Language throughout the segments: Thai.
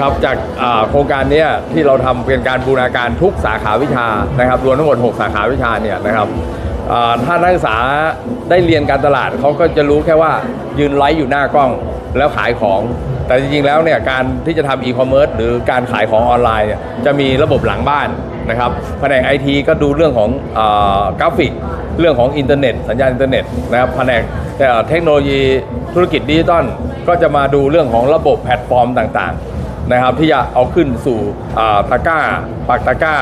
ครับจากโครงการนี้ที่เราทำเป็นการบูรณาการทุกสาขาวิชานะครับรวมทั้งหมด 6 สาขาวิชาเนี่ยนะครับถ้านักศึกษาได้เรียนการตลาดเขาก็จะรู้แค่ว่ายืนไลฟ์อยู่หน้ากล้องแล้วขายของแต่จริงๆ แล้วเนี่ยการที่จะทำอีคอมเมิร์ซหรือการขายของออนไลน์เนี่ยจะมีระบบหลังบ้านนะครับแผนกไอทีก็ดูเรื่องของอกราฟิก เรื่องของอินเทอร์เน็ต สัญญาณอินเทอร์เน็ตนะครับแผนกเอ่อเทคโนโลยีธุรกิจดิจิตอลก็จะมาดูเรื่องของระบบแพลตฟอร์มต่างๆ นะครับที่จะเอาขึ้นสู่อ่าตะกร้าปักตะกร้า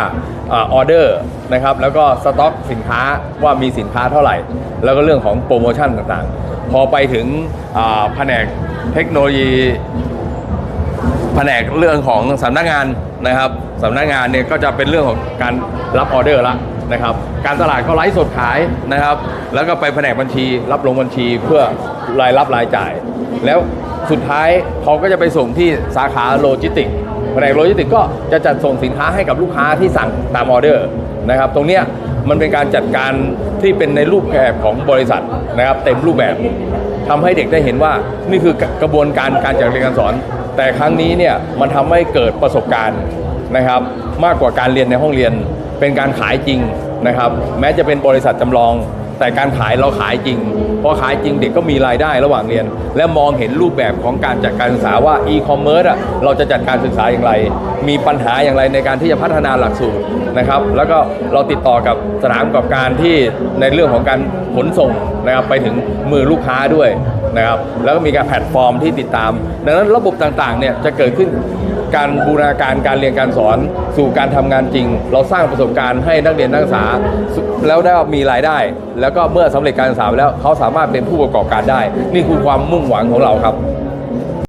ออเดอร์นะครับแล้วก็สต็อกสินค้าว่ามีสินค้าเท่าไหร่ แล้วก็เรื่องของโปรโมชั่นต่างๆ พอไปถึงแผนกเทคโนโลยีแผนกเรื่องของสำนักงานนะครับสำนักงานเนี่ยก็จะเป็นเรื่องของการรับออเดอร์ละนะครับการตลาดก็ไลฟ์สดขายนะครับ แล้วก็ไปแผนกบัญชีรับลงบัญชีเพื่อรายรับรายจ่าย แล้ว สุดท้ายเขาก็จะไปส่งที่สาขาโลจิสติกแผนกโลจิสติกก็จะจัดส่งสินค้าให้กับลูกค้าที่สั่งตามออเดอร์นะครับ ตรงเนี้ยมันเป็นการจัดการที่เป็นในรูปแบบของบริษัทนะครับเต็มรูปแบบทำให้เด็กได้เห็นว่านี่คือกระบวนการการจัดเรียนการสอน แต่ครั้งนี้เนี่ยมันทำให้เกิดประสบการณ์นะครับ มากกว่าการเรียนในห้องเรียนเป็นการขายจริงนะครับ แม้จะเป็นบริษัทจำลอง แต่การขายเราขายจริง พอขายจริงเด็กก็มีรายได้ระหว่างเรียน และมองเห็นรูปแบบของการจัดการศึกษาว่าอีคอมเมิร์ซอะเราจะจัดการศึกษาอย่างไร มีปัญหาอย่างไรในการที่จะพัฒนาหลักสูตรนะครับ แล้วก็เราติดต่อกับสถานประกอบการที่ในเรื่องของการขนส่งนะครับไปถึงมือลูกค้าด้วยนะครับแล้วก็มีการแพลตฟอร์มที่ติดตาม ดังนั้นระบบต่างๆเนี่ยจะเกิดขึ้น การบูรณาการการเรียนการสอน สู่การทำงานจริง เราสร้างประสบการณ์ให้นักเรียนนักศึกษา แล้วได้มีรายได้ แล้วก็เมื่อสำเร็จการศึกษาแล้วเขาสามารถเป็นผู้ประกอบการได้ นี่คือความมุ่งหวังของเราครับ